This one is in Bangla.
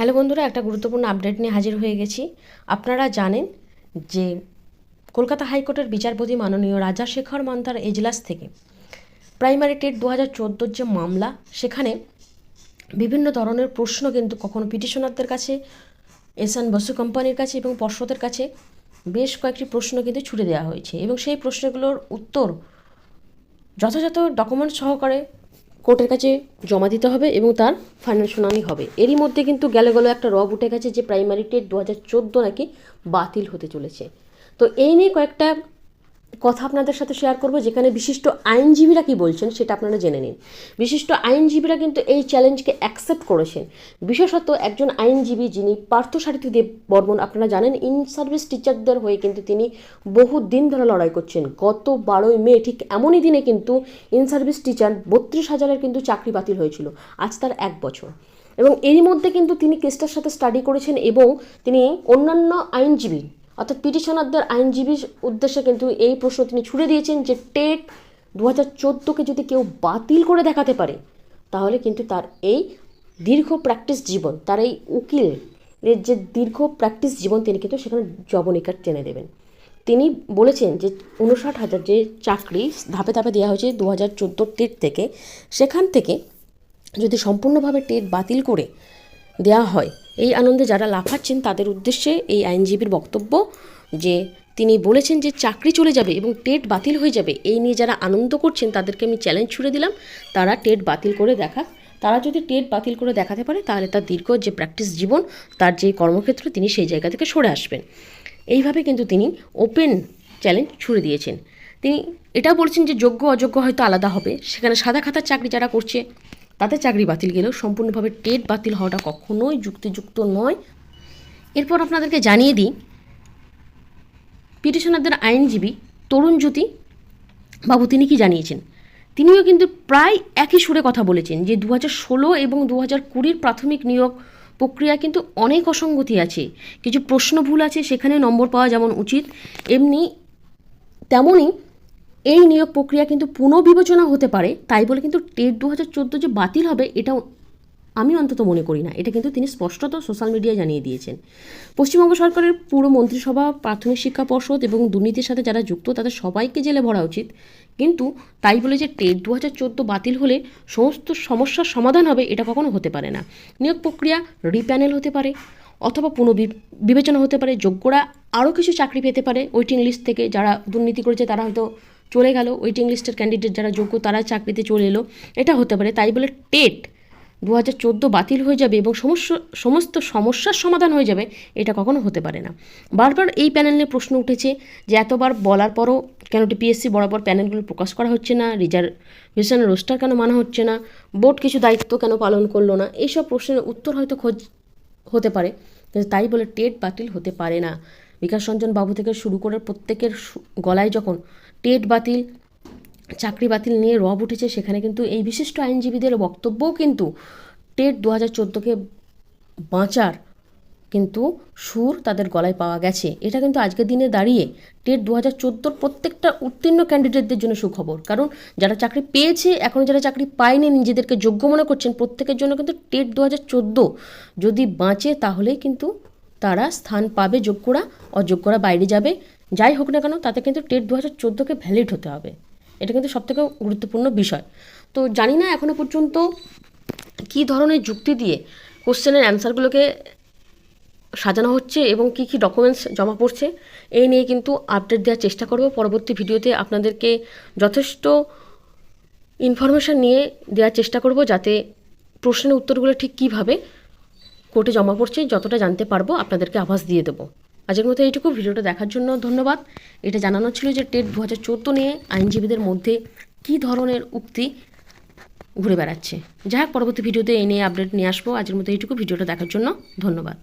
হ্যালো বন্ধুরা, একটা গুরুত্বপূর্ণ আপডেট নিয়ে হাজির হয়ে গেছি। আপনারা জানেন যে কলকাতা হাইকোর্টের বিচারপতি মাননীয় রাজাশেখর মান্তার এজলাস থেকে প্রাইমারি টেট দু হাজার চোদ্দোর যে মামলা, সেখানে বিভিন্ন ধরনের প্রশ্ন কিন্তু কখনো পিটিশনারদের কাছে এসান বসু কোম্পানির কাছে এবং পর্ষদের কাছে বেশ কয়েকটি প্রশ্ন কিন্তু ছুড়ে দেওয়া হয়েছে এবং সেই প্রশ্নগুলোর উত্তর যথাযথ ডকুমেন্ট সহকারে কোর্টের কাছে জমা দিতে হবে এবং তার ফাইনাল শুনানি হবে। এরই মধ্যে কিন্তু গেলে গেলো একটা রব উঠে গেছে যে প্রাইমারি টেট দু হাজার চোদ্দ নাকি বাতিল হতে চলেছে। তো এই নিয়ে কয়েকটা কথা আপনাদের সাথে শেয়ার করব, যেখানে বিশিষ্ট আইনজীবীরা কি বলছেন সেটা আপনারা জেনে নিন। বিশিষ্ট আইনজীবীরা কিন্তু এই চ্যালেঞ্জকে অ্যাকসেপ্ট করেছেন। বিশেষত একজন আইনজীবী যিনি পার্থসারথী দেব বর্মন, আপনারা জানেন ইন সার্ভিস টিচারদের হয়ে কিন্তু তিনি বহু দিন ধরে লড়াই করছেন। গত বারোই মে ঠিক এমনই দিনে কিন্তু ইন সার্ভিস টিচার বত্রিশ হাজারের কিন্তু চাকরি বাতিল হয়েছিল। আজ তার এক বছর। এবং এরই মধ্যে কিন্তু তিনি কেসটার সাথে স্টাডি করেছেন এবং তিনি অন্যান্য আইনজীবী অর্থাৎ পিটিশনারদের আইনজীবীর উদ্দেশ্যে কিন্তু এই প্রশ্ন তিনি ছুড়ে দিয়েছেন যে টেট দু হাজার যদি কেউ বাতিল করে দেখাতে পারে, তাহলে কিন্তু তার এই দীর্ঘ প্র্যাকটিস জীবন, তার এই উকিলের যে দীর্ঘ প্র্যাকটিস জীবন, তিনি কিন্তু সেখানে জবনিকার টেনে দেবেন। তিনি বলেছেন যে উনষাট হাজার যে চাকরি ধাপে ধাপে দেওয়া হয়েছে দু হাজার চোদ্দোর টেট থেকে, সেখান থেকে যদি সম্পূর্ণভাবে টেট বাতিল করে দেওয়া হয়। এই আনন্দে যারা লাফাচ্ছেন তাদের উদ্দেশ্যে এই আইনজীবীর বক্তব্য যে তিনি বলেছেন যে চাকরি চলে যাবে এবং টেট বাতিল হয়ে যাবে, এই নিয়ে যারা আনন্দ করছেন, তাদেরকে আমি চ্যালেঞ্জ ছুড়ে দিলাম। তারা টেট বাতিল করে দেখা। তারা যদি টেট বাতিল করে দেখাতে পারে, তাহলে তার দীর্ঘ যে প্র্যাকটিস জীবন, তার যে কর্মক্ষেত্র, তিনি সেই জায়গা থেকে সরে আসবেন। এইভাবে কিন্তু তিনি ওপেন চ্যালেঞ্জ ছুড়ে দিয়েছেন। তিনি এটাও বলছেন যে যোগ্য অযোগ্য হয়তো আলাদা হবে। সেখানে সাদা খাতার চাকরি যারা করছে তাদের চাকরি বাতিল গেলেও সম্পূর্ণভাবে টেট বাতিল হওয়াটা কখনোই যুক্তিযুক্ত নয়। এরপর আপনাদেরকে জানিয়ে দিই, পিটিশনারদের আইনজীবী তরুণ জ্যোতি বাবু তিনি কি জানিয়েছেন? তিনিও কিন্তু প্রায় একই সুরে কথা বলেছেন যে দু ষোলো এবং দু হাজার কুড়ির প্রাথমিক নিয়োগ প্রক্রিয়া কিন্তু অনেক অসঙ্গতি আছে। কিছু প্রশ্ন ভুল আছে সেখানে নম্বর পাওয়া যেমন উচিত, এমনি তেমনই এই নিয়োগ প্রক্রিয়া কিন্তু পুনর্বিবেচনা হতে পারে, তাই বলে কিন্তু টেট দু হাজার চোদ্দ যে বাতিল হবে, এটাও আমি অন্তত মনে করি না। এটা কিন্তু তিনি স্পষ্টত সোশ্যাল মিডিয়ায় জানিয়ে দিয়েছেন। পশ্চিমবঙ্গ সরকারের পুরো মন্ত্রিসভা, প্রাথমিক শিক্ষা পর্ষদ এবং দুর্নীতির সাথে যারা যুক্ত, তাদের সবাইকে জেলে ভরা উচিত। কিন্তু তাই বলে যে টেট দু হাজার চোদ্দ বাতিল হলে সমস্ত সমস্যার সমাধান হবে, এটা কখনো হতে পারে না। নিয়োগ প্রক্রিয়া রিপ্যানেল হতে পারে অথবা পুনঃ বিবেচনা হতে পারে। যোগ্যরা আরও কিছু চাকরি পেতে পারে। ওয়েটিং লিস্ট থেকে যারা দুর্নীতি করেছে, তারা হয়তো চলে গেল ওয়েটিং লিস্টের ক্যান্ডিডেট যারা যোগ্য তারা চাকরিতে চলে এলো। এটা হতে পারে, তাই বলে টেট দু হাজার চোদ্দ বাতিল হয়ে যাবে এবং সমস্য, সমস্ত সমস্যার সমাধান হয়ে যাবে, এটা কখনো হতে পারে না। বারবার এই প্যানেলে প্রশ্ন উঠেছে যে এতবার বলার পরও কেন টিপিএসসি বরাবর প্যানেলগুলো প্রকাশ করা হচ্ছে না রিজার্ভেশনের রোস্টার কেন মানা হচ্ছে না বোর্ড কিছু দায়িত্ব কেন পালন করল না, এইসব প্রশ্নের উত্তর হয়তো খোঁজ হতে পারে, কিন্তু তাই বলে টেট বাতিল হতে পারে না। বিকাশ রঞ্জন বাবু থেকে শুরু করে প্রত্যেকের গলায় যখন টেট বাতিল, চাকরি বাতিল নিয়ে রব উঠেছে, সেখানে কিন্তু এই বিশিষ্ট আইনজীবীদের বক্তব্যও কিন্তু টেট দু হাজার চোদ্দোকে বাঁচার কিন্তু সুর তাদের গলায় পাওয়া গেছে। এটা কিন্তু আজকের দিনে দাঁড়িয়ে টেট দু হাজার চোদ্দোর প্রত্যেকটা উত্তীর্ণ ক্যান্ডিডেটদের জন্য সুখবর। কারণ যারা চাকরি পেয়েছে এখনও যারা চাকরি পায়নি, নিজেদেরকে যোগ্য মনে করছেন, প্রত্যেকের জন্য কিন্তু টেট দু হাজার চোদ্দ যদি বাঁচে, তাহলেই কিন্তু তারা স্থান পাবে, যোগ্যরা, অযোগ্যরা বাইরে যাবে। যাই হোক না কেন, তাতে কিন্তু টেট দু হাজার চোদ্দোকে ভ্যালিড হতে হবে। এটা কিন্তু সবথেকে গুরুত্বপূর্ণ বিষয়। তো জানি না এখনও পর্যন্ত কী ধরনের যুক্তি দিয়ে কোশ্চেনের অ্যান্সারগুলোকে সাজানো হচ্ছে এবং কী কী ডকুমেন্টস জমা পড়ছে, এই নিয়ে কিন্তু আপডেট দেওয়ার চেষ্টা করব। পরবর্তী ভিডিওতে আপনাদেরকে যথেষ্ট ইনফরমেশান নিয়ে দেওয়ার চেষ্টা করব যাতে প্রশ্নের উত্তরগুলো ঠিক কীভাবে কোর্টে জমা পড়ছে, যতটা জানতে পারব আপনাদেরকে আভাস দিয়ে দেবো। আজের মতো এইটুকু, ভিডিওটা দেখার জন্য ধন্যবাদ। এটা জানানো ছিল যে টেট দু হাজার চোদ্দ নিয়ে আইনজীবীদের মধ্যে কি ধরনের উক্তি ঘুরে বেড়াচ্ছে। যাই হোক, পরবর্তী ভিডিওতে এই নিয়ে আপডেট নিয়ে আসব। আজের মতো এইটুকু, ভিডিওটা দেখার জন্য ধন্যবাদ।